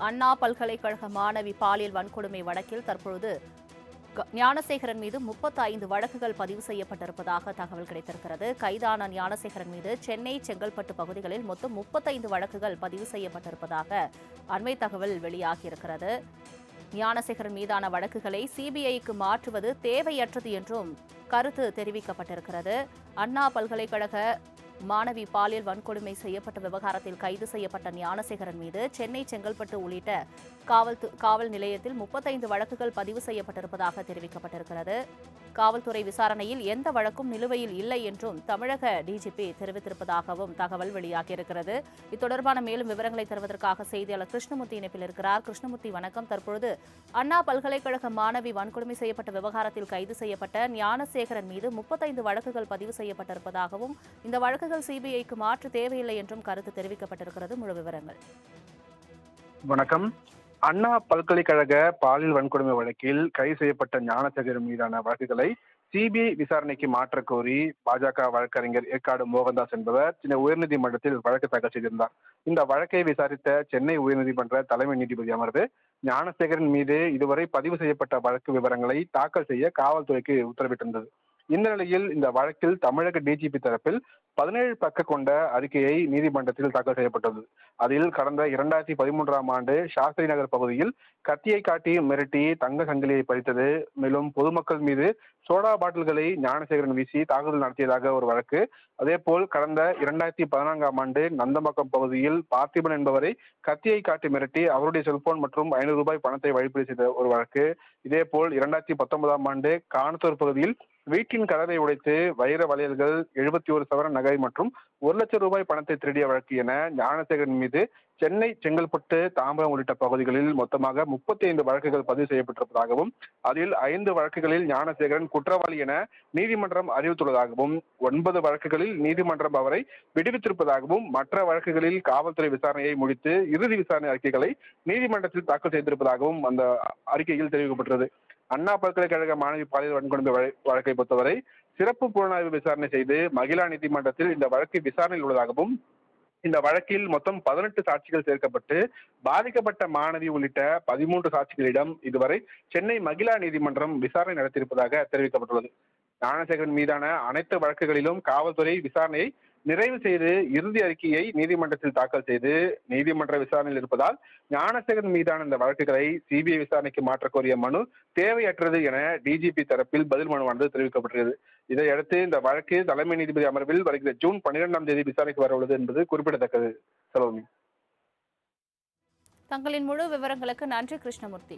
அண்ணா பல்கலைக்கழக மாணவி பாலியல் வன்கொடுமை வழக்கில் தற்பொழுது க- ஞானசேகரன் மீது 55 வழக்குகள் பதிவு செய்யப்பட்டிருப்பதாக தகவல் கிடைத்திருக்கிறது. கைதான ஞானசேகரன் மீது சென்னை செங்கல்பட்டு பகுதிகளில் மொத்தம் 35 வழக்குகள் பதிவு செய்யப்பட்டிருப்பதாக அண்மை தகவல் வெளியாகியிருக்கிறது. ஞானசேகரன் மீதான வழக்குகளை சிபிஐக்கு மாற்றுவது தேவையற்றது என்றும் கருத்து தெரிவிக்கப்பட்டிருக்கிறது. அண்ணா பல்கலைக்கழக மாணவி பாலியல் வன்கொடுமை செய்யப்பட்ட விவகாரத்தில் கைது செய்யப்பட்ட ஞானசேகரன் மீது சென்னை செங்கல்பட்டு உள்ளிட்ட காவல் காவல் நிலையத்தில் 35 வழக்குகள் பதிவு செய்யப்பட்டிருப்பதாக தெரிவிக்கப்பட்டிருக்கிறது. காவல்துறை விசாரணையில் எந்த வழக்கும் நிலுவையில் இல்லை என்றும் தமிழக டிஜிபி தெரிவித்திருப்பதாகவும் தகவல் வெளியாகியிருக்கிறது. இது தொடர்பான மேலும் விவரங்களை தருவதற்காக செய்தியாளர் கிருஷ்ணமூர்த்தி இணைப்பில் இருக்கிறார். கிருஷ்ணமூர்த்தி வணக்கம். தற்பொழுது அண்ணா பல்கலைக்கழக மாணவி வன்கொடுமை செய்யப்பட்ட விவகாரத்தில் கைது செய்யப்பட்ட ஞானசேகரன் மீது 35 வழக்குகள் பதிவு செய்யப்பட்டிருப்பதாகவும் இந்த வழக்குகள் சிபிஐக்கு மாற்று தேவையில்லை என்றும் கருத்து தெரிவிக்கப்பட்டிருக்கிறது. முழு விவரங்கள். வணக்கம். அண்ணா பல்கலைக்கழக பாலியல் வன்கொடுமை வழக்கில் கைது செய்யப்பட்ட ஞானசேகரன் மீதான வழக்குகளை சிபிஐ விசாரணைக்கு மாற்ற கோரி பாஜக வழக்கறிஞர் ஏற்காடு மோகன்தாஸ் என்பவர் சென்னை உயர்நீதிமன்றத்தில் வழக்கு தாக்கல் செய்திருந்தார். இந்த வழக்கை விசாரித்த சென்னை உயர்நீதிமன்ற தலைமை நீதிபதி அமர்வு ஞானசேகரன் மீது இதுவரை பதிவு செய்யப்பட்ட வழக்கு விவரங்களை தாக்கல் செய்ய காவல்துறைக்கு உத்தரவிட்டிருந்தது. இந்த நிலையில் இந்த வழக்கில் தமிழக டிஜிபி தரப்பில் பதினேழு பக்க கொண்ட அறிக்கையை நீதிமன்றத்தில் தாக்கல் செய்யப்பட்டது. அதில் கடந்த இரண்டாயிரத்தி பதிமூன்றாம் ஆண்டு சாஸ்திரி நகர் பகுதியில் கத்தியை காட்டி மிரட்டி தங்க சங்கிலியை பறித்தது மேலும் பொதுமக்கள் மீது சோடா பாட்டில்களை ஞானசேகரன் வீசி தாக்குதல் நடத்தியதாக ஒரு வழக்கு. அதேபோல் கடந்த இரண்டாயிரத்தி பதினான்காம் ஆண்டு நந்தம்பாக்கம் பகுதியில் பார்த்திபன் என்பவரை கத்தியை காட்டி மிரட்டி அவருடைய செல்போன் மற்றும் ஐநூறு ரூபாய் பணத்தை வழிபறி செய்த ஒரு வழக்கு. இதே போல் இரண்டாயிரத்தி பத்தொன்பதாம் ஆண்டு காணத்தூர் பகுதியில் வீட்டின் கதவை உடைத்து வைர வளையல்கள் எழுபத்தி ஒரு சவரன் நகை மற்றும் ஒரு லட்சம் ரூபாய் பணத்தை திருடிய வழக்கு என ஞானசேகரன் மீது சென்னை செங்கல்பட்டு தாம்பரம் உள்ளிட்ட பகுதிகளில் மொத்தமாக முப்பத்தி ஐந்து வழக்குகள் பதிவு செய்யப்பட்டிருப்பதாகவும் அதில் ஐந்து வழக்குகளில் ஞானசேகரன் குற்றவாளி என நீதிமன்றம் அறிவித்துள்ளதாகவும் ஒன்பது வழக்குகளில் நீதிமன்றம் அவரை விடுவித்திருப்பதாகவும் மற்ற வழக்குகளில் காவல்துறை விசாரணையை முடித்து இறுதி விசாரணை அறிக்கைகளை நீதிமன்றத்தில் தாக்கல் செய்திருப்பதாகவும் அந்த அறிக்கையில் தெரிவிக்கப்பட்டது அண்ணா பல்கலைக்கழக மாணவி பாலியல் வன்கொடுமை வழ- வழக்கை பொறுத்தவரை சிறப்பு புலனாய்வு விசாரணை செய்து மகிழா நீதிமன்றத்தில் இந்த வழக்கு விசாரணையில் உள்ளதாகவும் இந்த வழக்கில் மொத்தம் பதினெட்டு சாட்சிகள் சேர்க்கப்பட்டு பாதிக்கப்பட்ட மாணவி உள்ளிட்ட பதிமூன்று சாட்சிகளிடம் இதுவரை சென்னை மகிழா நீதிமன்றம் விசாரணை நடத்தியிருப்பதாக தெரிவிக்கப்பட்டுள்ளது. ஞானசேகரன் மீதான அனைத்து வழக்குகளிலும் காவல்துறை விசாரணையை நிறைவு செய்து இறுதி அறிக்கையை நீதிமன்றத்தில் தாக்கல் செய்து நீதிமன்ற விசாரணையில் இருப்பதால் ஞானசேகரன் மீதான இந்த வழக்குகளை சிபிஐ விசாரணைக்கு மாற்ற கோரிய மனு தேவையற்றது என டிஜிபி தரப்பில் பதில் மனுவானது தெரிவிக்கப்பட்டுள்ளது. இதையடுத்து இந்த வழக்கு தலைமை நீதிபதி அமர்வில் வருகிற ஜூன் பன்னிரெண்டாம் தேதி விசாரணைக்கு வர உள்ளது என்பது குறிப்பிடத்தக்கது. செலவுமி தங்களின் முழு விவரங்களுக்கு நன்றி கிருஷ்ணமூர்த்தி.